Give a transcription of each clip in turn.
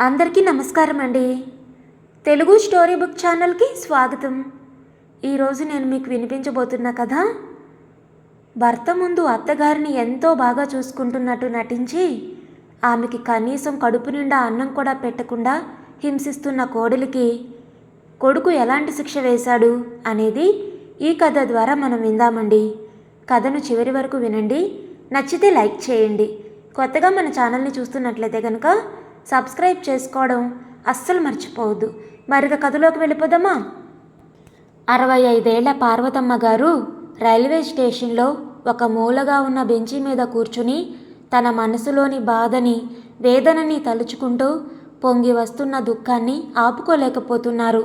అందరికీ నమస్కారం అండి. తెలుగు స్టోరీ బుక్ ఛానల్కి స్వాగతం. ఈరోజు నేను మీకు వినిపించబోతున్న కథ భర్త ముందు అత్తగారిని ఎంతో బాగా చూసుకుంటున్నట్టు నటించి ఆమెకి కనీసం కడుపు నిండా అన్నం కూడా పెట్టకుండా హింసిస్తున్న కోడలికి కొడుకు ఎలాంటి శిక్ష వేశాడు అనేది ఈ కథ ద్వారా మనం విందామండి. కథను చివరి వరకు వినండి. నచ్చితే లైక్ చేయండి. కొత్తగా మన ఛానల్ని చూస్తున్నట్లయితే కనుక సబ్స్క్రైబ్ చేసుకోవడం అస్సలు మర్చిపోవద్దు. మరిక కథలోకి వెళ్ళిపోదామా? అరవై ఐదేళ్ళ పార్వతమ్మ గారు రైల్వే స్టేషన్లో ఒక మూలగా ఉన్న బెంచి మీద కూర్చుని తన మనసులోని బాధని వేదనని తలుచుకుంటూ పొంగి వస్తున్న దుఃఖాన్ని ఆపుకోలేకపోతున్నారు.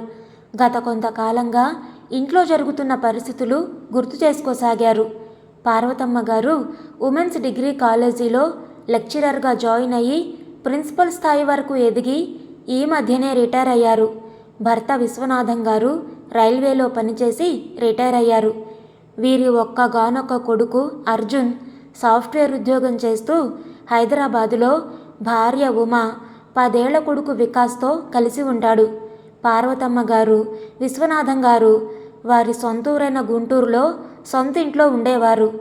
గత కొంతకాలంగా ఇంట్లో జరుగుతున్న పరిస్థితులు గుర్తు చేసుకోసాగారు. పార్వతమ్మ గారు ఉమెన్స్ డిగ్రీ కాలేజీలో లెక్చరర్గా జాయిన్ అయ్యి ప్రిన్సిపల్ స్థాయి వరకు ఎదిగి ఈ మధ్యనే రిటైర్ అయ్యారు. భర్త విశ్వనాథం గారు రైల్వేలో పనిచేసి రిటైర్ అయ్యారు. వీరి ఒక్కగానొక్క కొడుకు అర్జున్ సాఫ్ట్వేర్ ఉద్యోగం చేస్తూ హైదరాబాదులో భార్య ఉమా పదేళ్ళ కొడుకు వికాస్తో కలిసి ఉంటాడు. పార్వతమ్మ గారు విశ్వనాథం గారు వారి సొంతూరైన గుంటూరులో సొంత ఇంట్లో ఉండేవారు.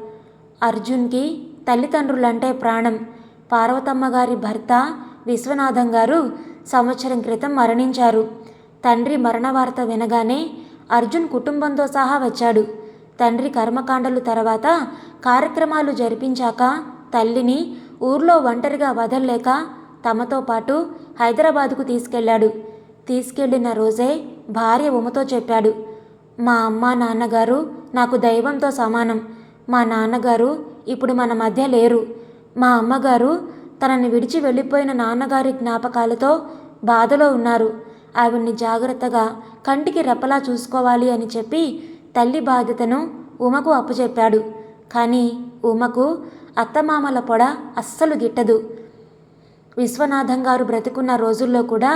అర్జున్కి తల్లిదండ్రులంటే ప్రాణం. పార్వతమ్మ గారి భర్త విశ్వనాథం గారు సంవత్సరం క్రితం మరణించారు. తండ్రి మరణ వార్త వినగానే అర్జున్ కుటుంబంతో సహా వచ్చాడు. తండ్రి కర్మకాండలు తర్వాత కార్యక్రమాలు జరిపించాక తల్లిని ఊర్లో ఒంటరిగా వదల్లేక తమతో పాటు హైదరాబాదుకు తీసుకెళ్ళాడు తీసుకెళ్ళిన రోజే భార్య ఉమతో చెప్పాడు. మా అమ్మ నాన్నగారు నాకు దైవంతో సమానం. మా నాన్నగారు ఇప్పుడు మన మధ్య లేరు. మా అమ్మగారు తనని విడిచి వెళ్ళిపోయిన నాన్నగారి జ్ఞాపకాలతో బాధలో ఉన్నారు. ఆవిడ్ని జాగ్రత్తగా కంటికి రెప్పలా చూసుకోవాలి అని చెప్పి తల్లి బాధ్యతను ఉమకు అప్పచెప్పాడు. కానీ ఉమకు అత్తమామల పొడ అస్సలు గిట్టదు. విశ్వనాథం గారు బ్రతికున్న రోజుల్లో కూడా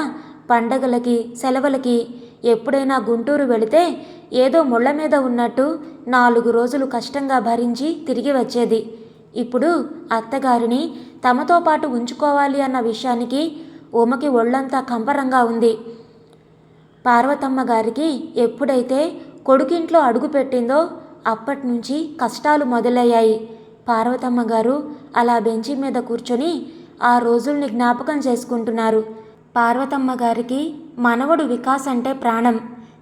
పండగలకి సెలవులకి ఎప్పుడైనా గుంటూరు వెళితే ఏదో ముళ్ళ మీద ఉన్నట్టు నాలుగు రోజులు కష్టంగా భరించి తిరిగి వచ్చేది. ఇప్పుడు అత్తగారిని తమతో పాటు ఉంచుకోవాలి అన్న విషయానికి ఉమకి ఒళ్ళంతా కంపరంగా ఉంది. పార్వతమ్మ గారికి ఎప్పుడైతే కొడుకింట్లో అడుగుపెట్టిందో అప్పటి నుంచి కష్టాలు మొదలయ్యాయి. పార్వతమ్మ గారు అలా బెంచి మీద కూర్చొని ఆ రోజుల్ని జ్ఞాపకం చేసుకుంటున్నారు. పార్వతమ్మ గారికి మనవడు వికాస్ అంటే ప్రాణం.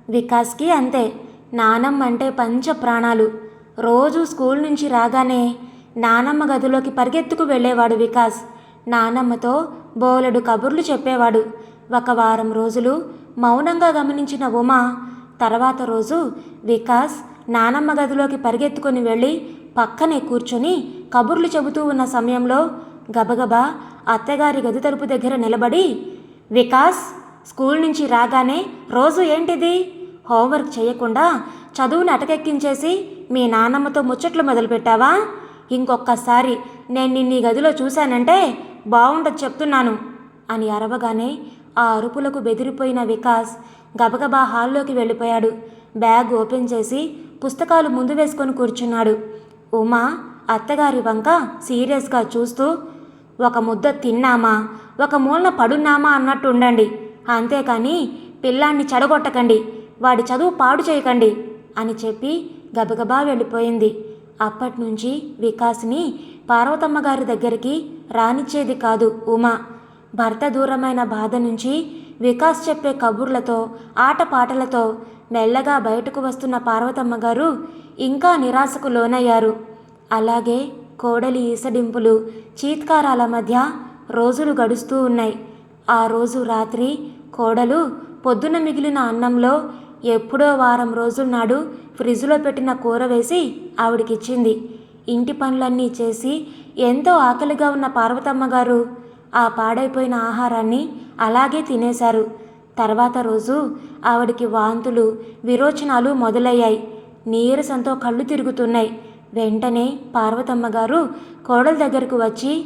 వికాస్కి అంతే. నానమ్మ అంటే పంచ ప్రాణాలు రోజు స్కూల్ నుంచి రాగానే నానమ్మ గదిలోకి పరిగెత్తుకు వెళ్ళేవాడు వికాస్. నానమ్మతో బోలెడు కబుర్లు చెప్పేవాడు. ఒక వారం రోజులు మౌనంగా గమనించిన ఉమా తర్వాత రోజు వికాస్ నానమ్మ గదిలోకి పరిగెత్తుకొని వెళ్ళి పక్కనే కూర్చొని కబుర్లు చెబుతూ ఉన్న సమయంలో గబగబా అత్తగారి గది తలుపు దగ్గర నిలబడి వికాస్ స్కూల్ నుంచి రాగానే రోజు ఏంటిది? హోంవర్క్ చేయకుండా చదువుని అటకెక్కించేసి మీ నాన్నమ్మతో ముచ్చట్లు మొదలుపెట్టావా? ఇంకొక్కసారి నేను నిన్ను గదిలో చూశానంటే బాగుండదు చెప్తున్నాను అని అరవగానే ఆ అరుపులకు బెదిరిపోయిన వికాస్ గబగబా హాల్లోకి వెళ్ళిపోయాడు. బ్యాగ్ ఓపెన్ చేసి పుస్తకాలు ముందు వేసుకొని కూర్చున్నాడు. ఉమా అత్తగారి వంక సీరియస్గా చూస్తూ ఒక ముద్ద తిన్నామా? ఒక మూలన పడున్నామా? అన్నట్టు ఉండండి. అంతేకాని పిల్లాన్ని చెడగొట్టకండి. వాడి చదువు పాడు చేయకండి అని చెప్పి గబగబా వెళ్ళిపోయింది. అప్పటి నుంచి వికాస్ని పార్వతమ్మ గారి దగ్గరికి రానిచ్చేది కాదు ఉమా. భర్త దూరమైన బాధ నుంచి వికాస్ చెప్పే కబుర్లతో ఆటపాటలతో మెల్లగా బయటకు వస్తున్న పార్వతమ్మ గారు ఇంకా నిరాశకు లోనయ్యారు. అలాగే కోడలి ఈసడింపులు చీత్కారాల మధ్య రోజులు గడుస్తూ ఉన్నాయి. ఆ రోజు రాత్రి కోడలు పొద్దున మిగిలిన అన్నంలో ఎప్పుడో వారం రోజుల నాడు ఫ్రిడ్జ్లో పెట్టిన కూర వేసి ఆవిడకిచ్చింది. ఇంటి పనులన్నీ చేసి ఎంతో ఆకలిగా ఉన్న పార్వతమ్మ గారు ఆ పాడైపోయిన ఆహారాన్ని అలాగే తినేశారు. తర్వాత రోజు ఆవిడికి వాంతులు విరోచనాలు మొదలయ్యాయి. నీరసంతో కళ్ళు తిరుగుతున్నాయి. వెంటనే పార్వతమ్మ గారు కోడల దగ్గరకు వచ్చి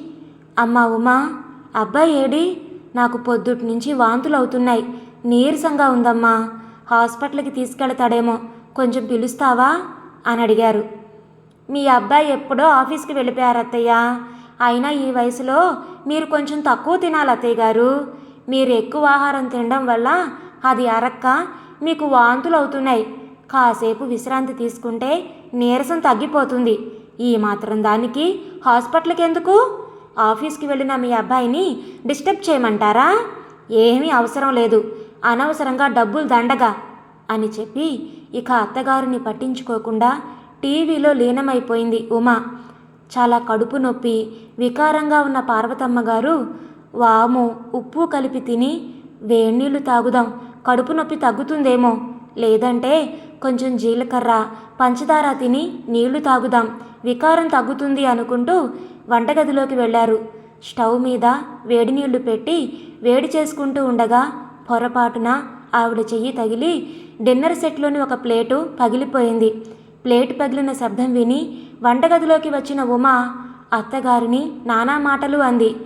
అమ్మా ఉమా అబ్బాయి ఏడి? నాకు పొద్దుటి నుంచి వాంతులు అవుతున్నాయి నీరసంగా ఉందమ్మా. హాస్పిటల్కి తీసుకెళ్తాడేమో. కొంచెం పిలుస్తావా? అని అడిగారు. మీ అబ్బాయి ఎప్పుడో ఆఫీస్కి వెళ్ళిపోయారు అత్తయ్య. అయినా ఈ వయసులో మీరు కొంచెం తక్కువ తినాలి అత్తయ్య గారు. మీరు ఎక్కువ ఆహారం తినడం వల్ల అది అరక్క మీకు వాంతులు అవుతున్నాయి. కాసేపు విశ్రాంతి తీసుకుంటే నీరసం తగ్గిపోతుంది. ఈ మాత్రం దానికి హాస్పిటల్కి ఎందుకు? ఆఫీస్కి వెళ్ళిన మీ అబ్బాయిని డిస్టర్బ్ చేయమంటారా? ఏమీ అవసరం లేదు. అనవసరంగా డబ్బులు దండగా అని చెప్పి ఇక అత్తగారిని పట్టించుకోకుండా టీవీలో లీనమైపోయింది ఉమా. చాలా కడుపు నొప్పి వికారంగా ఉన్న పార్వతమ్మ గారు వాము ఉప్పు కలిపి తిని వేడినీళ్ళు తాగుదాం కడుపు నొప్పి తగ్గుతుందేమో. లేదంటే కొంచెం జీలకర్ర పంచదార తిని నీళ్ళు తాగుదాం వికారం తగ్గుతుంది అనుకుంటూ వంటగదిలోకి వెళ్ళారు. స్టవ్ మీద వేడి నీళ్ళు పెట్టి వేడి చేసుకుంటూ ఉండగా పొరపాటున ఆవిడ చెయ్యి తగిలి డిన్నర్ సెట్లోని ఒక ప్లేటు పగిలిపోయింది. ప్లేట్ పగిలిన శబ్దం విని వంటగదిలోకి వచ్చిన ఉమా అత్తగారిని నానా మాటలు అంది.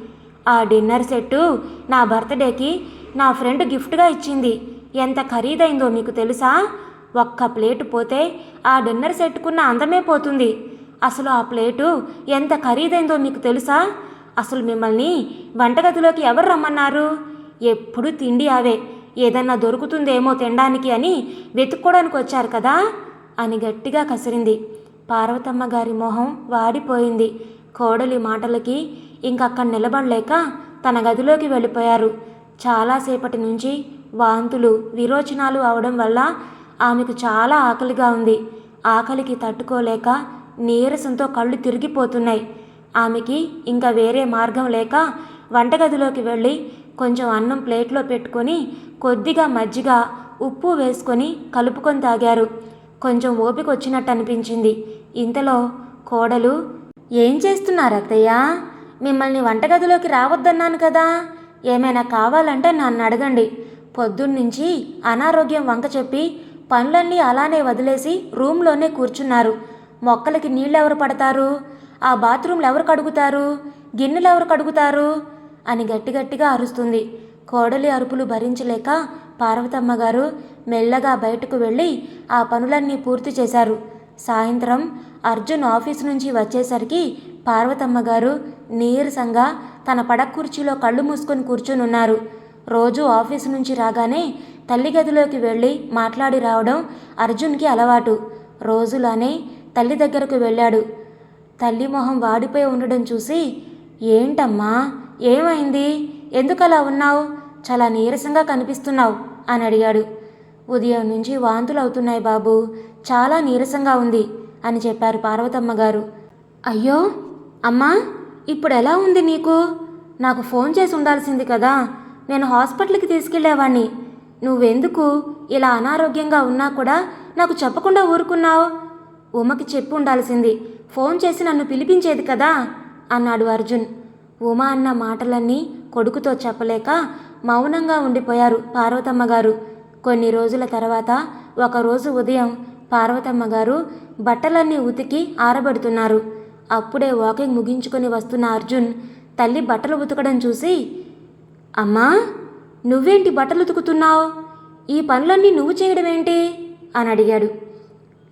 ఆ డిన్నర్ సెట్టు నా బర్త్డేకి నా ఫ్రెండ్ గిఫ్ట్గా ఇచ్చింది. ఎంత ఖరీదైందో మీకు తెలుసా? ఒక్క ప్లేటు పోతే ఆ డిన్నర్ సెట్టుకున్న అందమే పోతుంది. అసలు ఆ ప్లేటు ఎంత ఖరీదైందో మీకు తెలుసా? అసలు మిమ్మల్ని వంటగదిలోకి ఎవరు రమ్మన్నారు? ఎప్పుడు తిండి అవే. ఏదన్నా దొరుకుతుందేమో తినడానికి అని వెతుక్కోవడానికి వచ్చారు కదా? అని గట్టిగా కసిరింది. పార్వతమ్మ గారి మొహం వాడిపోయింది. కోడలి మాటలకి ఇంకక్కడ నిలబడలేక తన గదిలోకి వెళ్ళిపోయారు. చాలాసేపటి నుంచి వాంతులు విరోచనాలు అవడం వల్ల ఆమెకు చాలా ఆకలిగా ఉంది. ఆకలికి తట్టుకోలేక నీరసంతో కళ్ళు తిరిగిపోతున్నాయి. ఆమెకి ఇంకా వేరే మార్గం లేక వంటగదిలోకి వెళ్ళి కొంచెం అన్నం ప్లేట్లో పెట్టుకొని కొద్దిగా మజ్జిగ ఉప్పు వేసుకొని కలుపుకొని తాగారు. కొంచెం ఓపిక వచ్చినట్టు అనిపించింది. ఇంతలో కోడలు ఏం చేస్తున్నారు అత్తయ్య? మిమ్మల్ని వంటగదిలోకి రావద్దన్నాను కదా. ఏమైనా కావాలంటే నన్ను అడగండి. పొద్దున్నుంచి అనారోగ్యం వంక చెప్పి పనులన్నీ అలానే వదిలేసి రూమ్లోనే కూర్చున్నారు. మొక్కలకి నీళ్ళెవరు పడతారు? ఆ బాత్రూంలు ఎవరు కడుగుతారు గిన్నెలు ఎవరు కడుగుతారు అని గట్టిగట్టిగా అరుస్తుంది. కోడలి అరుపులు భరించలేక పార్వతమ్మ గారు మెల్లగా బయటకు వెళ్ళి ఆ పనులన్నీ పూర్తి చేశారు. సాయంత్రం అర్జున్ ఆఫీస్ నుంచి వచ్చేసరికి పార్వతమ్మ గారు నీరసంగా తన పడక కుర్చీలో కళ్ళు మూసుకొని కూర్చునున్నారు. రోజు ఆఫీసు నుంచి రాగానే తల్లి గదిలోకి వెళ్ళి మాట్లాడి రావడం అర్జున్కి అలవాటు. రోజులానే తల్లి దగ్గరకు వెళ్ళాడు. తల్లి మొహం వాడిపోయి ఉండడం చూసి ఏంటమ్మా ఏమైంది? ఎందుకు అలా ఉన్నావు? చాలా నీరసంగా కనిపిస్తున్నావు అని అడిగాడు. ఉదయం నుంచి వాంతులు అవుతున్నాయి బాబు. చాలా నీరసంగా ఉంది అని చెప్పారు పార్వతమ్మ గారు. అయ్యో! అమ్మా! ఇప్పుడు ఎలా ఉంది నీకు? నాకు ఫోన్ చేసి ఉండాల్సింది కదా. నేను హాస్పిటల్కి తీసుకెళ్ళేవాణ్ణి నువ్వెందుకు ఇలా అనారోగ్యంగా ఉన్నా కూడా నాకు చెప్పకుండా ఊరుకున్నావు? ఉమకి చెప్పు ఉండాల్సింది. ఫోన్ చేసి నన్ను పిలిపించేది కదా? అన్నాడు అర్జున్. ఉమ అన్న మాటలన్నీ కొడుకుతో చెప్పలేక మౌనంగా ఉండిపోయారు పార్వతమ్మ గారు. కొన్ని రోజుల తర్వాత ఒకరోజు ఉదయం పార్వతమ్మ గారు బట్టలన్నీ ఉతికి ఆరబెడుతున్నారు. అప్పుడే వాకింగ్ ముగించుకొని వస్తున్న అర్జున్ తల్లి బట్టలు ఉతకడం చూసి అమ్మా నువ్వేంటి బట్టలు ఉతుకుతున్నావు? ఈ పనులన్నీ నువ్వు చేయడం ఏంటి? అని అడిగాడు.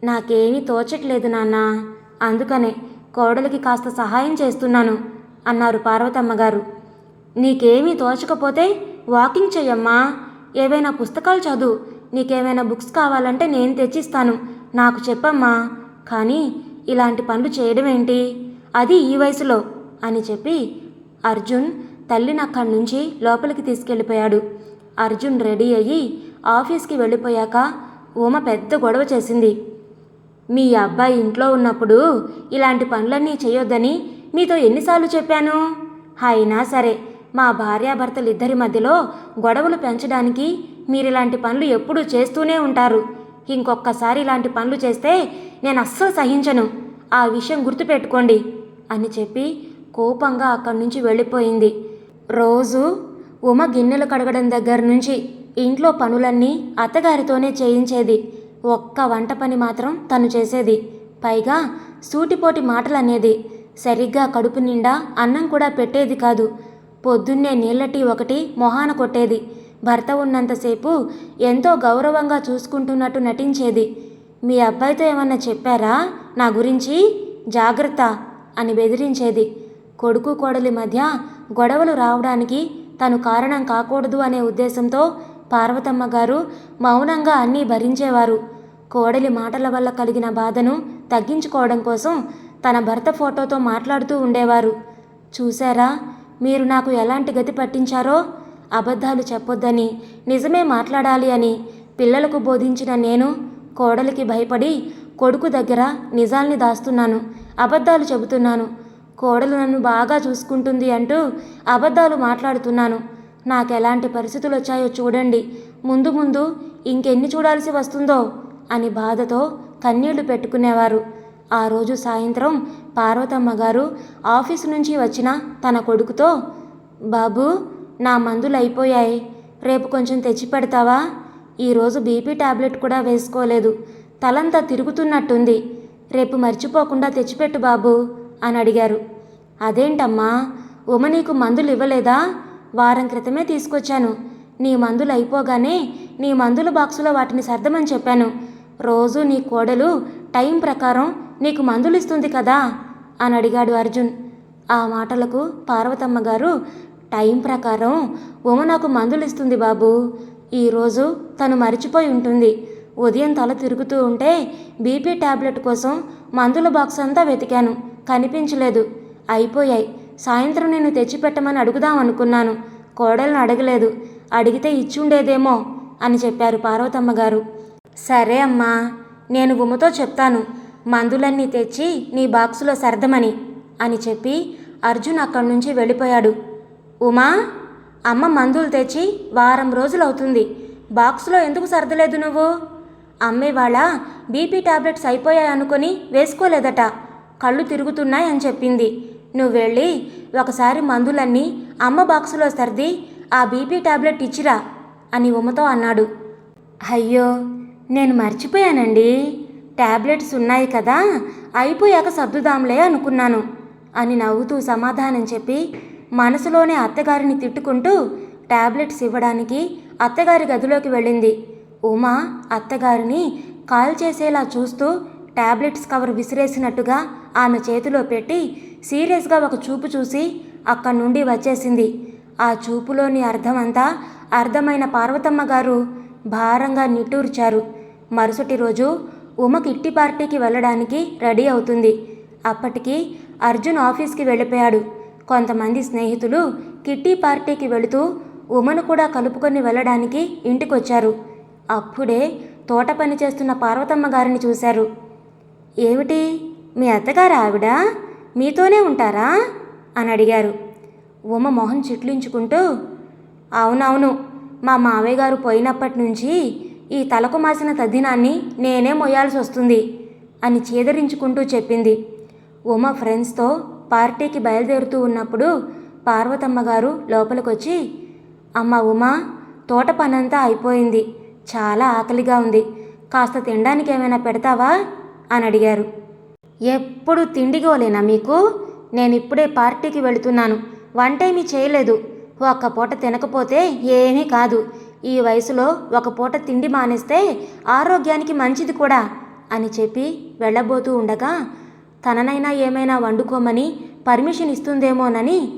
నాకేమీ తోచట్లేదు నాన్న అందుకనే కోడలికి కాస్త సహాయం చేస్తున్నాను. అన్నారు పార్వతమ్మగారు నీకేమీ తోచకపోతే వాకింగ్ చెయ్యమ్మా. ఏవైనా పుస్తకాలు చదువు. నీకేమైనా బుక్స్ కావాలంటే నేను తెచ్చిస్తాను. నాకు చెప్పమ్మా. కానీ ఇలాంటి పనులు చేయడం ఏంటి అది ఈ వయసులో అని చెప్పి అర్జున్ తల్లిని అక్కడి నుంచి లోపలికి తీసుకెళ్ళిపోయాడు. అర్జున్ రెడీ అయ్యి ఆఫీస్కి వెళ్ళిపోయాక ఉమ పెద్ద గొడవ చేసింది. మీ అబ్బాయి ఇంట్లో ఉన్నప్పుడు ఇలాంటి పనులన్నీ చేయొద్దని మీతో ఎన్నిసార్లు చెప్పాను? అయినా సరే మా భార్యాభర్తలిద్దరి మధ్యలో గొడవలు పెంచడానికి మీరిలాంటి పనులు ఎప్పుడూ చేస్తూనే ఉంటారు. ఇంకొక్కసారి ఇలాంటి పనులు చేస్తే నేను అస్సలు సహించను. ఆ విషయం గుర్తుపెట్టుకోండి అని చెప్పి కోపంగా అక్కడి నుంచి వెళ్ళిపోయింది. రోజు ఉమ గిన్నెలు కడగడం దగ్గర నుంచి ఇంట్లో పనులన్నీ అత్తగారితోనే చేయించేది. ఒక్క వంట పని మాత్రం తను చేసేది. పైగా సూటిపోటి మాటలనేది. సరిగ్గా కడుపు నిండా అన్నం కూడా పెట్టేది కాదు. పొద్దున్నే నీళ్ళటి ఒకటి మొహాన కొట్టేది. భర్త ఉన్నంతసేపు ఎంతో గౌరవంగా చూసుకుంటున్నట్టు నటించేది. మీ అబ్బాయితో ఏమన్నా చెప్పారా? నా గురించి? జాగ్రత్త అని బెదిరించేది. కొడుకు కోడలి మధ్య గొడవలు రావడానికి తను కారణం కాకూడదు అనే ఉద్దేశంతో పార్వతమ్మ గారు మౌనంగా అన్నీ భరించేవారు. కోడలి మాటల వల్ల కలిగిన బాధను తగ్గించుకోవడం కోసం తన భర్త ఫోటోతో మాట్లాడుతూ ఉండేవారు. చూశారా? మీరు నాకు ఎలాంటి గతి పట్టించారో అబద్ధాలు చెప్పొద్దని నిజమే మాట్లాడాలి అని పిల్లలకు బోధించిన నేను కోడలికి భయపడి కొడుకు దగ్గర నిజాల్ని దాస్తున్నాను అబద్ధాలు చెబుతున్నాను. కోడలు నన్ను బాగా చూసుకుంటుంది అంటూ అబద్ధాలు మాట్లాడుతున్నాను. నాకు ఎలాంటి పరిస్థితులు వచ్చాయో చూడండి. ముందు ముందు ఇంకెన్ని చూడాల్సి వస్తుందో అని బాధతో కన్నీళ్ళు పెట్టుకునేవారు. ఆ రోజు సాయంత్రం పార్వతమ్మ గారు ఆఫీస్ నుంచి వచ్చిన తన కొడుకుతో బాబు నా మందులు అయిపోయాయి. రేపు కొంచెం తెచ్చి పెడతావా? ఈరోజు బీపీ టాబ్లెట్ కూడా వేసుకోలేదు. తలంతా తిరుగుతున్నట్టుంది. రేపు మర్చిపోకుండా తెచ్చిపెట్టు బాబు అని అడిగారు. అదేంటమ్మా? ఉమ నీకు మందులు ఇవ్వలేదా? వారం క్రితమే తీసుకొచ్చాను. నీ మందులు అయిపోగానే నీ మందుల బాక్సులో వాటిని సర్దమని చెప్పాను. రోజు నీ కోడలు టైం ప్రకారం నీకు మందులు ఇస్తుంది కదా? అని అడిగాడు అర్జున్. ఆ మాటలకు పార్వతమ్మ గారు టైం ప్రకారం ఉమ నాకు మందులు ఇస్తుంది బాబు ఈరోజు తను మరిచిపోయి ఉంటుంది. ఉదయం తల తిరుగుతూ ఉంటే బీపీ టాబ్లెట్ కోసం మందుల బాక్స్ అంతా వెతికాను. కనిపించలేదు. అయిపోయాయి. సాయంత్రం నేను తెచ్చిపెట్టమని అడుగుదాం అనుకున్నాను. కోడలను అడగలేదు. అడిగితే ఇచ్చుండేదేమో అని చెప్పారు పార్వతమ్మ గారు. సరే అమ్మా నేను ఉమతో చెప్తాను. మందులన్నీ తెచ్చి నీ బాక్సులో సర్దమని అని చెప్పి అర్జున్ అక్కడి నుంచి వెళ్ళిపోయాడు. ఉమా అమ్మ మందులు తెచ్చి వారం రోజులవుతుంది. బాక్సులో ఎందుకు సర్దలేదు నువ్వు? అమ్మే వాళ్ళ బీపీ టాబ్లెట్స్ అయిపోయాయనుకొని వేసుకోలేదట. కళ్ళు తిరుగుతున్నాయి అని చెప్పింది. నువ్వు వెళ్ళి ఒకసారి మందులన్నీ అమ్మ బాక్సులో సర్ది ఆ బీపీ టాబ్లెట్ ఇచ్చిరా అని ఉమతో అన్నాడు. అయ్యో నేను మర్చిపోయానండి. టాబ్లెట్స్ ఉన్నాయి కదా అయిపోయాక సర్దుదాంలే అనుకున్నాను అని నవ్వుతూ సమాధానం చెప్పి మనసులోనే అత్తగారిని తిట్టుకుంటూ టాబ్లెట్స్ ఇవ్వడానికి అత్తగారి గదిలోకి వెళ్ళింది. ఉమా అత్తగారిని కాల్ చేసేలా చూస్తూ టాబ్లెట్స్ కవర్ విసిరేసినట్టుగా ఆమె చేతిలో పెట్టి సీరియస్గా ఒక చూపు చూసి అక్కడి నుండి వచ్చేసింది. ఆ చూపులోని అర్థమంతా అర్థమైన పార్వతమ్మ గారు భారంగా నిట్టూర్చారు. మరుసటి రోజు ఉమ కిట్టి పార్టీకి వెళ్ళడానికి రెడీ అవుతుంది. అప్పటికి అర్జున్ ఆఫీస్కి వెళ్ళిపోయాడు. కొంతమంది స్నేహితులు కిట్టి పార్టీకి వెళుతూ ఉమను కూడా కలుపుకొని వెళ్ళడానికి ఇంటికొచ్చారు. అప్పుడే తోట పని చేస్తున్న పార్వతమ్మ గారిని చూశారు. ఏమిటి? మీ అత్తగారు ఆవిడ? మీతోనే ఉంటారా? అని అడిగారు. ఉమ మొహం చిట్లించుకుంటూ అవునవును. మా మావయ్య గారు పోయినప్పటి నుంచి ఈ తలకు మాసిన తద్దినాన్ని నేనే మొయ్యాల్సి వస్తుంది అని చేదరించుకుంటూ చెప్పింది. ఉమ ఫ్రెండ్స్తో పార్టీకి బయలుదేరుతూ ఉన్నప్పుడు పార్వతమ్మ గారు లోపలికొచ్చి అమ్మ ఉమా తోట పనంతా అయిపోయింది. చాలా ఆకలిగా ఉంది. కాస్త తినడానికి ఏమైనా పెడతావా? అని అడిగారు. ఎప్పుడు తిండిగోలేనా మీకు? నేను ఇప్పుడే పార్టీకి వెళుతున్నాను. వంటేమీ చేయలేదు. ఒక్క పూట తినకపోతే ఏమీ కాదు. ఈ వయసులో ఒక పూట తిండి మానేస్తే ఆరోగ్యానికి మంచిది కూడా అని చెప్పి వెళ్ళబోతూ ఉండగా తననైనా ఏమైనా వండుకోమని పర్మిషన్ ఇస్తుందేమోనని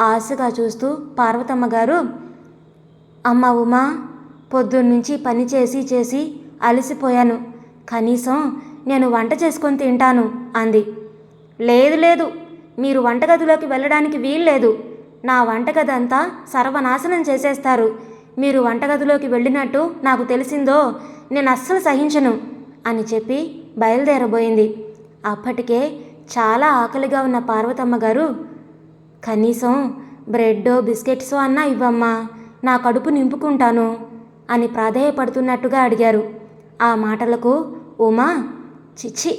ఆశగా చూస్తూ పార్వతమ్మ గారు అమ్మ ఉమా పొద్దున్నుంచి పని చేసి చేసి అలసిపోయాను. కనీసం నేను వంట చేసుకొని తింటాను అంది. లేదు లేదు. మీరు వంటగదిలోకి వెళ్ళడానికి వీల్లేదు. నా వంటగది అంతా సర్వనాశనం చేసేస్తారు. మీరు వంటగదిలోకి వెళ్ళినట్టు నాకు తెలిసిందో నేను అస్సలు సహించను అని చెప్పి బయలుదేరబోయింది. అప్పటికే చాలా ఆకలిగా ఉన్న పార్వతమ్మ గారు కనీసం బ్రెడ్డో బిస్కెట్సో అన్నా ఇవ్వమ్మా నా కడుపు నింపుకుంటాను అని ప్రాధేయపడుతున్నట్టుగా అడిగారు. ఆ మాటలకు ఉమా చిచ్చి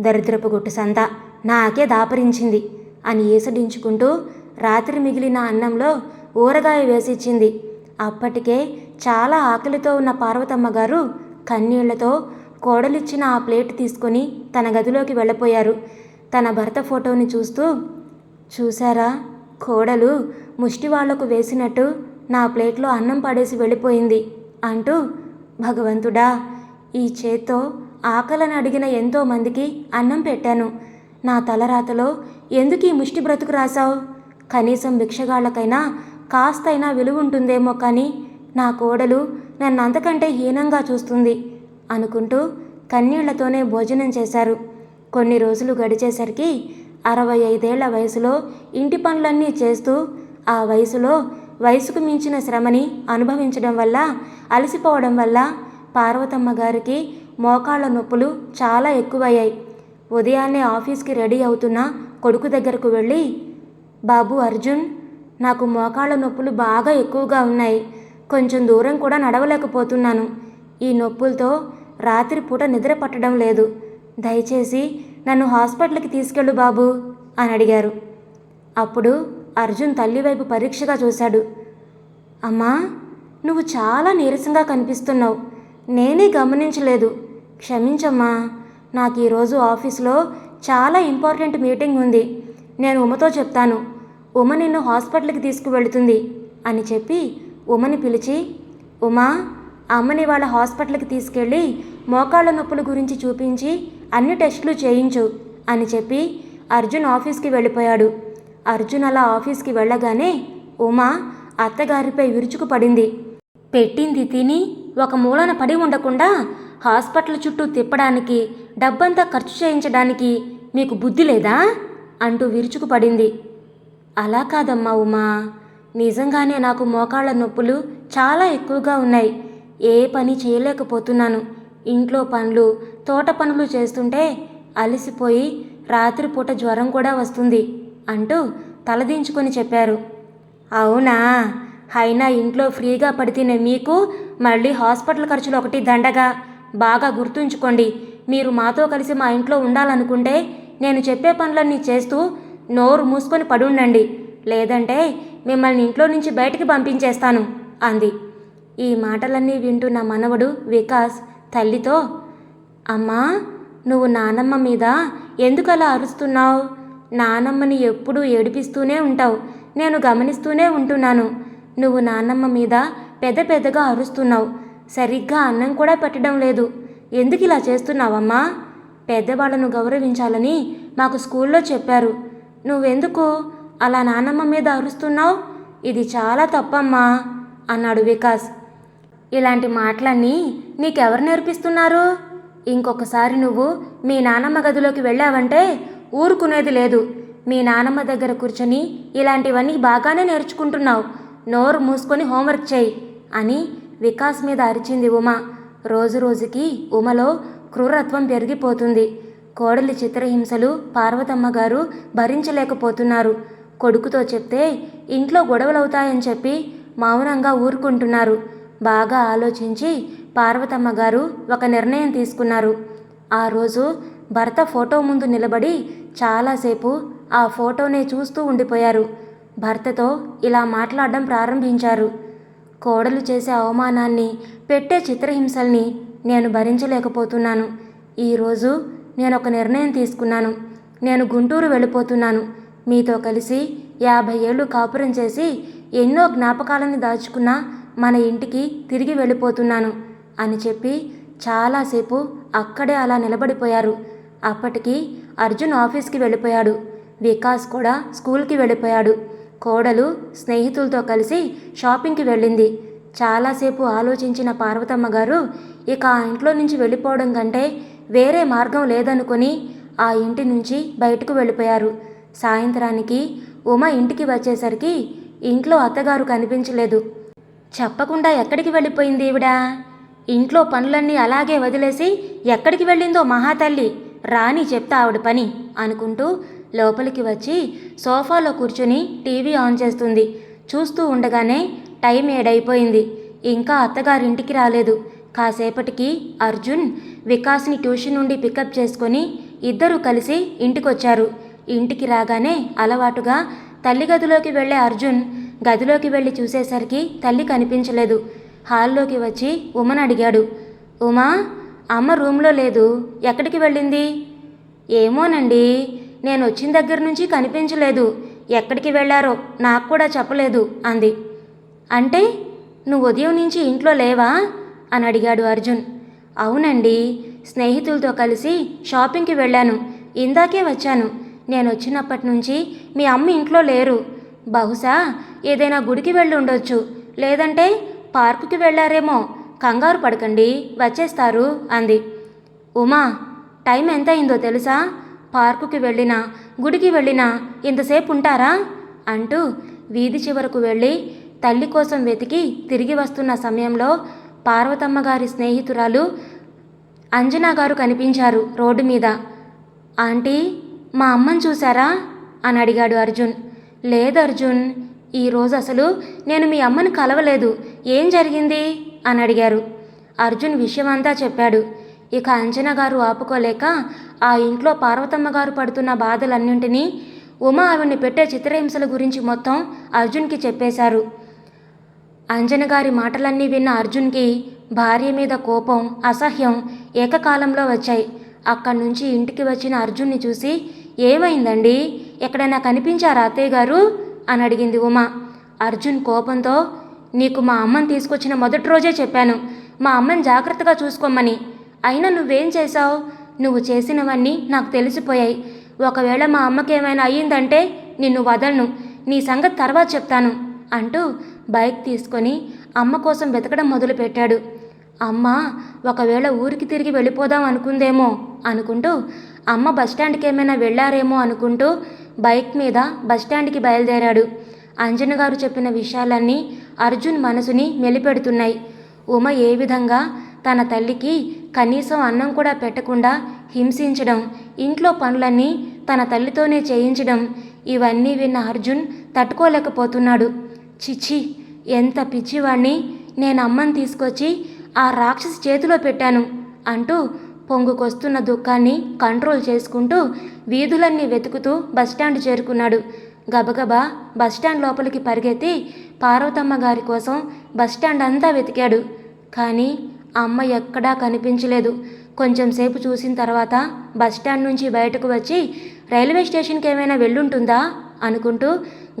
దరిద్రపు గుట్టు సంత నాకే దాపరించింది అని ఏసడించుకుంటూ రాత్రి మిగిలిన అన్నంలో ఊరగాయ వేసిచ్చింది. అప్పటికే చాలా ఆకలితో ఉన్న పార్వతమ్మ గారు కన్నీళ్ళతో కోడలిచ్చిన ఆ ప్లేట్ తీసుకొని తన గదిలోకి వెళ్ళిపోయారు. తన భర్త ఫోటోని చూస్తూ చూశారా? కోడలు ముష్టి వాళ్ళకు వేసినట్టు నా ప్లేట్లో అన్నం పడేసి వెళ్ళిపోయింది అంటూ భగవంతుడా ఈ చేత్తో ఆకలని అడిగిన ఎంతో మందికి అన్నం పెట్టాను. నా తలరాతలో ఎందుకు ఈ ముష్టి బ్రతుకు రాశావు? కనీసం భిక్షగాళ్ళకైనా కాస్తైనా విలువ ఉంటుందేమో కానీ నా కోడలు నన్ను అంతకంటే హీనంగా చూస్తుంది అనుకుంటూ కన్నీళ్ళతోనే భోజనం చేశారు. కొన్ని రోజులు గడిచేసరికి అరవై ఐదేళ్ళ వయసులో ఇంటి పనులన్నీ చేస్తూ ఆ వయసులో వయసుకు మించిన శ్రమని అనుభవించడం వల్ల అలసిపోవడం వల్ల పార్వతమ్మ గారికి మోకాళ్ళ నొప్పులు చాలా ఎక్కువయ్యాయి. ఉదయాన్నే ఆఫీస్కి రెడీ అవుతున్న కొడుకు దగ్గరకు వెళ్ళి బాబు అర్జున్ నాకు మోకాళ్ళ నొప్పులు బాగా ఎక్కువగా ఉన్నాయి. కొంచెం దూరం కూడా నడవలేకపోతున్నాను. ఈ నొప్పులతో రాత్రిపూట నిద్ర పట్టడం లేదు. దయచేసి నన్ను హాస్పిటల్కి తీసుకెళ్ళు బాబు అని అడిగారు. అప్పుడు అర్జున్ తల్లివైపు పరీక్షగా చూశాడు. అమ్మా నువ్వు చాలా నీరసంగా కనిపిస్తున్నావు. నేనే గమనించలేదు. క్షమించమ్మా నాకు ఈరోజు ఆఫీస్లో చాలా ఇంపార్టెంట్ మీటింగ్ ఉంది. నేను ఉమతో చెప్తాను. ఉమ నిన్ను హాస్పిటల్కి తీసుకువెళుతుంది అని చెప్పి ఉమని పిలిచి ఉమా అమ్మని వాళ్ళ హాస్పిటల్కి తీసుకెళ్ళి మోకాళ్ళ నొప్పుల గురించి చూపించి అన్ని టెస్టులు చేయించు అని చెప్పి అర్జున్ ఆఫీస్కి వెళ్ళిపోయాడు. అర్జున్ అలా ఆఫీస్కి వెళ్ళగానే ఉమా అత్తగారిపై విరుచుకు పడింది. పెట్టింది తిని ఒక మూలన పడి ఉండకుండా హాస్పిటల్ చుట్టూ తిప్పడానికి డబ్బంతా ఖర్చు చేయించడానికి మీకు బుద్ధి లేదా? అంటూ విరుచుకు పడింది. అలా కాదమ్మా ఉమా. నిజంగానే నాకు మోకాళ్ళ నొప్పులు చాలా ఎక్కువగా ఉన్నాయి. ఏ పని చేయలేకపోతున్నాను. ఇంట్లో పనులు తోట పనులు చేస్తుంటే అలసిపోయి రాత్రిపూట జ్వరం కూడా వస్తుంది అంటూ తలదించుకొని చెప్పారు. అవునా? అయినా ఇంట్లో ఫ్రీగా పడితేనే మీకు మళ్ళీ హాస్పిటల్ ఖర్చులు ఒకటి దండగా. బాగా గుర్తుంచుకోండి. మీరు మాతో కలిసి మా ఇంట్లో ఉండాలనుకుంటే నేను చెప్పే పనులన్నీ చేస్తూ నోరు మూసుకొని పడుండండి. లేదంటే మిమ్మల్ని ఇంట్లో నుంచి బయటికి పంపించేస్తాను అంది. ఈ మాటలన్నీ వింటున్న మనవడు వికాస్ తల్లితో అమ్మా నువ్వు నానమ్మ మీద ఎందుకు అలా అరుస్తున్నావు? నానమ్మని ఎప్పుడూ ఏడిపిస్తూనే ఉంటావు. నేను గమనిస్తూనే ఉంటున్నాను. నువ్వు నానమ్మ మీద పెద్ద పెద్దగా అరుస్తున్నావు. సరిగ్గా అన్నం కూడా పెట్టడం లేదు. ఎందుకు ఇలా చేస్తున్నావమ్మా? పెద్దవాళ్ళను గౌరవించాలని మాకు స్కూల్లో చెప్పారు. నువ్వెందుకు అలా నానమ్మ మీద అరుస్తున్నావు? ఇది చాలా తప్పమ్మా అన్నాడు వికాస్. ఇలాంటి మాటలన్నీ నీకెవరు నేర్పిస్తున్నారు? ఇంకొకసారి నువ్వు మీ నానమ్మ గదిలోకి వెళ్ళావంటే ఊరుకునేది లేదు. మీ నానమ్మ దగ్గర కూర్చొని ఇలాంటివన్నీ బాగానే నేర్చుకుంటున్నావు. నోరు మూసుకొని హోంవర్క్ చేయి అని వికాస్ మీద అరిచింది ఉమ. రోజు రోజుకి ఉమలో క్రూరత్వం పెరిగిపోతుంది. కోడలి చిత్రహింసలు పార్వతమ్మ గారు భరించలేకపోతున్నారు. కొడుకుతో చెప్తే ఇంట్లో గొడవలవుతాయని చెప్పి మౌనంగా ఊరుకుంటున్నారు బాగా ఆలోచించి పార్వతమ్మ గారు ఒక నిర్ణయం తీసుకున్నారు. ఆ రోజు భర్త ఫోటో ముందు నిలబడి చాలాసేపు ఆ ఫోటోనే చూస్తూ ఉండిపోయారు. భర్తతో ఇలా మాట్లాడడం ప్రారంభించారు. కోడలు చేసే అవమానాన్ని పెట్టే చిత్రహింసల్ని నేను భరించలేకపోతున్నాను. ఈరోజు నేను ఒక నిర్ణయం తీసుకున్నాను. నేను గుంటూరు వెళ్ళిపోతున్నాను. మీతో కలిసి యాభై ఏళ్ళు కాపురం చేసి ఎన్నో జ్ఞాపకాలను దాచుకున్న మన ఇంటికి తిరిగి వెళ్ళిపోతున్నాను అని చెప్పి చాలాసేపు అక్కడే అలా నిలబడిపోయారు. అప్పటికి అర్జున్ ఆఫీస్కి వెళ్ళిపోయాడు. వికాస్ కూడా స్కూల్కి వెళ్ళిపోయాడు. కోడలు స్నేహితులతో కలిసి షాపింగ్కి వెళ్ళింది. చాలాసేపు ఆలోచించిన పార్వతమ్మ గారు ఇక ఆ ఇంట్లో నుంచి వెళ్ళిపోవడం కంటే వేరే మార్గం లేదనుకొని ఆ ఇంటి నుంచి బయటకు వెళ్ళిపోయారు. సాయంత్రానికి ఉమ ఇంటికి వచ్చేసరికి ఇంట్లో అత్తగారు కనిపించలేదు. చెప్పకుండా ఎక్కడికి వెళ్ళిపోయింది ఈవిడా? ఇంట్లో పనులన్నీ అలాగే వదిలేసి ఎక్కడికి వెళ్ళిందో మహాతల్లి రాని చెప్తా ఆవిడ పని అనుకుంటూ లోపలికి వచ్చి సోఫాలో కూర్చుని టీవీ ఆన్ చేస్తుంది. చూస్తూ ఉండగానే టైం ఏడైపోయింది. ఇంకా అత్తగారింటికి రాలేదు. కాసేపటికి అర్జున్ వికాస్ని ట్యూషన్ నుండి పికప్ చేసుకొని ఇద్దరూ కలిసి ఇంటికొచ్చారు. ఇంటికి రాగానే అలవాటుగా తల్లి గదిలోకి వెళ్ళే అర్జున్ గదిలోకి వెళ్ళి చూసేసరికి తల్లి కనిపించలేదు. హాల్లోకి వచ్చి ఉమను అడిగాడు. ఉమా అమ్మ రూమ్లో లేదు. ఎక్కడికి వెళ్ళింది? ఏమోనండి నేను వచ్చిన దగ్గర నుంచి కనిపించలేదు. ఎక్కడికి వెళ్ళారో నాకు కూడా చెప్పలేదు అంది. అంటే నువ్వు ఉదయం నుంచి ఇంట్లో లేవా? అని అడిగాడు అర్జున్. అవునండి. స్నేహితులతో కలిసి షాపింగ్కి వెళ్ళాను. ఇందాకే వచ్చాను. నేను వచ్చినప్పటి నుంచి మీ అమ్మ ఇంట్లో లేరు. బహుశా ఏదైనా గుడికి వెళ్ళి ఉండొచ్చు. లేదంటే పార్కుకి వెళ్ళారేమో. కంగారు పడకండి. వచ్చేస్తారు అంది. ఉమా టైం ఎంత అయిందో తెలుసా? పార్కుకి వెళ్ళినా గుడికి వెళ్ళినా ఇంతసేపు ఉంటారా? అంటూ వీధి చివరకు వెళ్ళి తల్లి కోసం వెతికి తిరిగి వస్తున్న సమయంలో పార్వతమ్మ గారి స్నేహితురాలు అంజనా గారు కనిపించారు రోడ్డు మీద. ఆంటీ మా అమ్మని చూసారా అని అడిగాడు అర్జున్. లేదు అర్జున్ ఈరోజు అసలు నేను మీ అమ్మని కలవలేదు. ఏం జరిగింది? అని అడిగారు. అర్జున్ విషయమంతా చెప్పాడు. ఇక అంజనా గారు ఆపుకోలేక ఆ ఇంట్లో పార్వతమ్మ గారు పడుతున్న బాధలన్నింటినీ ఉమా ఆవిడ్ని పెట్టే చిత్రహింసల గురించి మొత్తం అర్జున్కి చెప్పేశారు. అంజన గారి మాటలన్నీ విన్న అర్జున్కి భార్య మీద కోపం అసహ్యం ఏకకాలంలో వచ్చాయి. అక్కడి నుంచి ఇంటికి వచ్చిన అర్జున్ని చూసి ఏమైందండి? ఎక్కడైనా కనిపించారా అత్తయ్య గారు? అని అడిగింది ఉమా. అర్జున్ కోపంతో నీకు మా అమ్మని తీసుకొచ్చిన మొదటి రోజే చెప్పాను. మా అమ్మని జాగ్రత్తగా చూసుకోమని. అయినా నువ్వేం చేశావు? నువ్వు చేసినవన్నీ నాకు తెలిసిపోయాయి. ఒకవేళ మా అమ్మకి ఏమైనా అయ్యిందంటే నిన్ను వదలను. నీ సంగతి తర్వాత చెప్తాను అంటూ బైక్ తీసుకొని అమ్మ కోసం వెతకడం మొదలుపెట్టాడు. అమ్మ ఒకవేళ ఊరికి తిరిగి వెళ్ళిపోదాం అనుకుందేమో అనుకుంటూ అమ్మ బస్టాండ్కి ఏమైనా వెళ్ళారేమో అనుకుంటూ బైక్ మీద బస్టాండ్కి బయలుదేరాడు. అంజన గారు చెప్పిన విషయాలన్నీ అర్జున్ మనసుని మెలిపెడుతున్నాయి. ఉమ ఏ విధంగా తన తల్లికి కనీసం అన్నం కూడా పెట్టకుండా హింసించడం ఇంట్లో పనులన్నీ తన తల్లితోనే చేయించడం ఇవన్నీ విన్న అర్జున్ తట్టుకోలేకపోతున్నాడు. చిచి ఎంత పిచ్చివాణ్ణి నేను అమ్మని తీసుకొచ్చి ఆ రాక్షసి చేతిలో పెట్టాను అంటూ పొంగుకొస్తున్న దుఃఖాన్ని కంట్రోల్ చేసుకుంటూ వీధులన్నీ వెతుకుతూ బస్టాండ్ చేరుకున్నాడు. గబగబా బస్టాండ్ లోపలికి పరిగెత్తి పార్వతమ్మ గారి కోసం బస్టాండ్ అంతా వెతికాడు. కానీ అమ్మ ఎక్కడా కనిపించలేదు. కొంచెం సేపు చూసిన తర్వాత బస్టాండ్ నుంచి బయటకు వచ్చి రైల్వే స్టేషన్కి ఏమైనా వెళ్ళుంటుందా అనుకుంటూ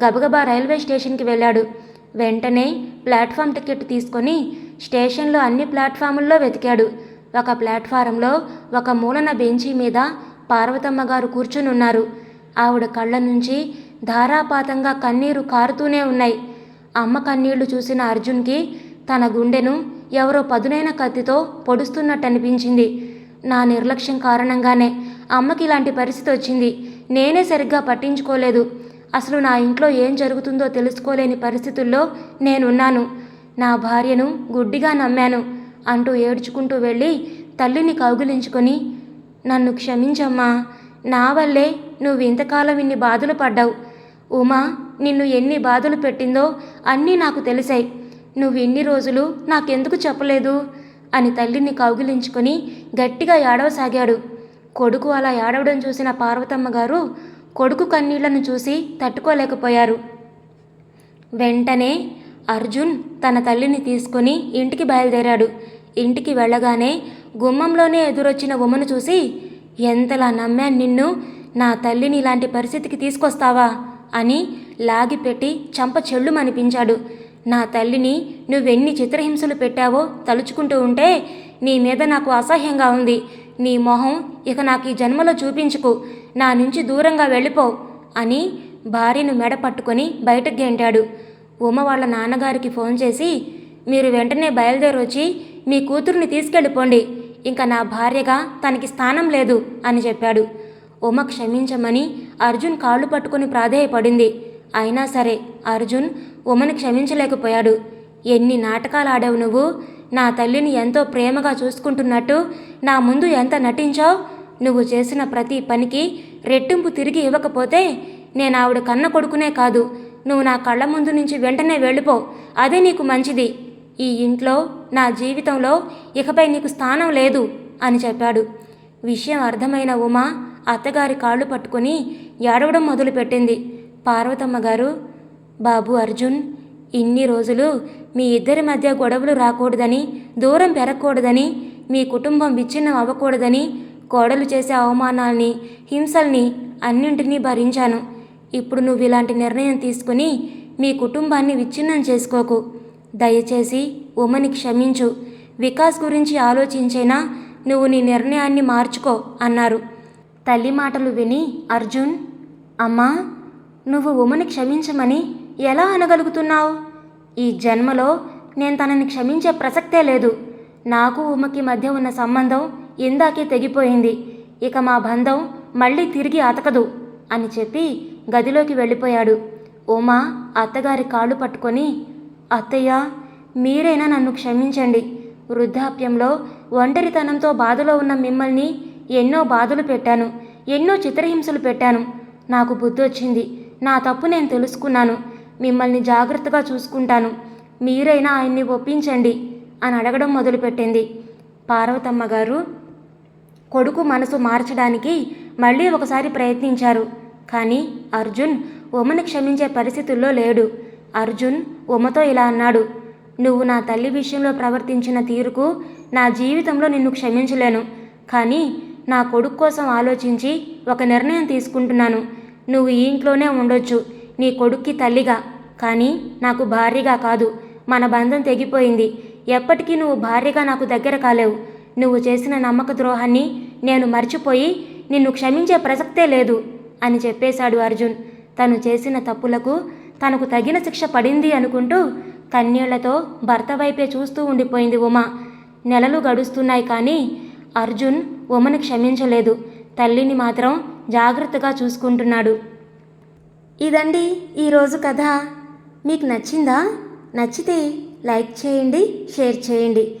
గబగబా రైల్వే స్టేషన్కి వెళ్ళాడు. వెంటనే ప్లాట్ఫామ్ టికెట్ తీసుకొని స్టేషన్లో అన్ని ప్లాట్ఫాముల్లో వెతికాడు. ఒక ప్లాట్ఫారంలో ఒక మూలన బెంచీ మీద పార్వతమ్మ గారు కూర్చుని ఉన్నారు ఆవిడ కళ్ళ నుంచి ధారాపాతంగా కన్నీరు కారుతూనే ఉన్నాయి. అమ్మ కన్నీళ్ళు చూసిన అర్జున్కి తన గుండెను ఎవరో పదునైన కత్తితో పొడుస్తున్నట్టు అనిపించింది నా నిర్లక్ష్యం కారణంగానే అమ్మకి ఇలాంటి పరిస్థితి వచ్చింది నేనే సరిగ్గా పట్టించుకోలేదు. అసలు నా ఇంట్లో ఏం జరుగుతుందో తెలుసుకోలేని పరిస్థితుల్లో నేనున్నాను. నా భార్యను గుడ్డిగా నమ్మాను అంటూ ఏడ్చుకుంటూ వెళ్ళి తల్లిని కౌగిలించుకొని నన్ను క్షమించమ్మా నా వల్లే నువ్వు ఇంతకాలం ఇన్ని బాధలు పడ్డావు. ఉమా నిన్ను ఎన్ని బాధలు పెట్టిందో అన్నీ నాకు తెలిసాయి. నువ్వు ఇన్ని రోజులు నాకెందుకు చెప్పలేదు? అని తల్లిని కౌగిలించుకొని గట్టిగా ఏడవసాగాడు. కొడుకు అలా ఏడవడం చూసిన పార్వతమ్మ గారు కొడుకు కన్నీళ్ళను చూసి తట్టుకోలేకపోయారు. వెంటనే అర్జున్ తన తల్లిని తీసుకొని ఇంటికి బయలుదేరాడు. ఇంటికి వెళ్ళగానే గుమ్మంలోనే ఎదురొచ్చిన ఉమ్మను చూసి ఎంతలా నమ్మాను నిన్ను? నా తల్లిని ఇలాంటి పరిస్థితికి తీసుకొస్తావా? అని లాగిపెట్టి చంప చెల్లుమనిపించాడు. నా తల్లిని నువ్వెన్ని చిత్రహింసలు పెట్టావో తలుచుకుంటూ ఉంటే నీ మీద నాకు అసహ్యంగా ఉంది. నీ మొహం ఇక నాకు ఈ జన్మలో చూపించుకు. నా నుంచి దూరంగా వెళ్ళిపో అని భార్యను మెడ పట్టుకొని బయటకు గెంటాడు. ఉమ వాళ్ళ నాన్నగారికి ఫోన్ చేసి మీరు వెంటనే బయలుదేరొచ్చి మీ కూతుర్ని తీసుకెళ్ళిపోండి. ఇంకా నా భార్యగా తనకి స్థానం లేదు అని చెప్పాడు. ఉమ క్షమించమని అర్జున్ కాళ్ళు పట్టుకుని ప్రాధేయపడింది. అయినా సరే అర్జున్ ఉమను క్షమించలేకపోయాడు. ఎన్ని నాటకాలు ఆడావు నువ్వు? నా తల్లిని ఎంతో ప్రేమగా చూసుకుంటున్నట్టు నా ముందు ఎంత నటించావు? నువ్వు చేసిన ప్రతి పనికి రెట్టింపు తిరిగి ఇవ్వకపోతే నేను ఆవిడ కన్న కొడుకునే కాదు. నువ్వు నా కళ్ళ ముందు నుంచి వెంటనే వెళ్ళిపో. అదే నీకు మంచిది. ఈ ఇంట్లో నా జీవితంలో ఇకపై నీకు స్థానం లేదు అని చెప్పాడు. విషయం అర్థమైన ఉమా అత్తగారి కాళ్ళు పట్టుకొని ఏడవడం మొదలుపెట్టింది. పార్వతమ్మ గారు బాబు అర్జున్ ఇన్ని రోజులు మీ ఇద్దరి మధ్య గొడవలు రాకూడదని దూరం పెరగకూడదని మీ కుటుంబం విచ్ఛిన్నం అవ్వకూడదని కోడలు చేసే అవమానాల్ని హింసల్ని అన్నింటినీ భరించాను. ఇప్పుడు నువ్వు ఇలాంటి నిర్ణయం తీసుకుని మీ కుటుంబాన్ని విచ్ఛిన్నం చేసుకోకు. దయచేసి ఉమని క్షమించు. వికాస్ గురించి ఆలోచించైనా నువ్వు నీ నిర్ణయాన్ని మార్చుకో అన్నారు. తల్లి మాటలు విని అర్జున్ అమ్మా నువ్వు ఉమని క్షమించమని ఎలా అనగలుగుతున్నావు? ఈ జన్మలో నేను తనని క్షమించే ప్రసక్తే లేదు. నాకు ఉమకి మధ్య ఉన్న సంబంధం ఇందాకే తెగిపోయింది. ఇక మా బంధం మళ్ళీ తిరిగి అతకదు అని చెప్పి గదిలోకి వెళ్ళిపోయాడు. ఉమా అత్తగారి కాళ్ళు పట్టుకొని అత్తయ్య మీరైనా నన్ను క్షమించండి. వృద్ధాప్యంలో ఒంటరితనంతో బాధలో ఉన్న మిమ్మల్ని ఎన్నో బాధలు పెట్టాను ఎన్నో చిత్రహింసలు పెట్టాను. నాకు బుద్ధి వచ్చింది నా తప్పు నేను తెలుసుకున్నాను మిమ్మల్ని జాగ్రత్తగా చూసుకుంటాను. మీరైనా ఆయన్ని ఒప్పించండి అని అడగడం మొదలుపెట్టింది. పార్వతమ్మ గారు కొడుకు మనసు మార్చడానికి మళ్ళీ ఒకసారి ప్రయత్నించారు. కానీ అర్జున్ ఉమని క్షమించే పరిస్థితుల్లో లేడు. అర్జున్ ఉమతో ఇలా అన్నాడు నువ్వు నా తల్లి విషయంలో ప్రవర్తించిన తీరుకు నా జీవితంలో నిన్ను క్షమించలేను. కానీ నా కొడుకు కోసం ఆలోచించి ఒక నిర్ణయం తీసుకుంటున్నాను. నువ్వు ఈ ఇంట్లోనే ఉండొచ్చు. నీ కొడుక్కి తల్లిగా. కానీ నాకు భార్యగా కాదు. మన బంధం తెగిపోయింది. ఎప్పటికీ నువ్వు భార్యగా నాకు దగ్గర కాలేవు. నువ్వు చేసిన నమ్మక ద్రోహాన్ని నేను మర్చిపోయి నిన్ను క్షమించే ప్రసక్తే లేదు అని చెప్పేశాడు అర్జున్. తను చేసిన తప్పులకు తనకు తగిన శిక్ష పడింది అనుకుంటూ కన్నీళ్ళతో భర్త వైపే చూస్తూ ఉండిపోయింది ఉమ. నెలలు గడుస్తున్నాయి కానీ అర్జున్ ఉమని క్షమించలేదు. తల్లిని మాత్రం జాగ్రత్తగా చూసుకుంటున్నాడు. ఇదండి ఈరోజు కథ. మీకు నచ్చిందా? నచ్చితే లైక్ చేయండి షేర్ చేయండి.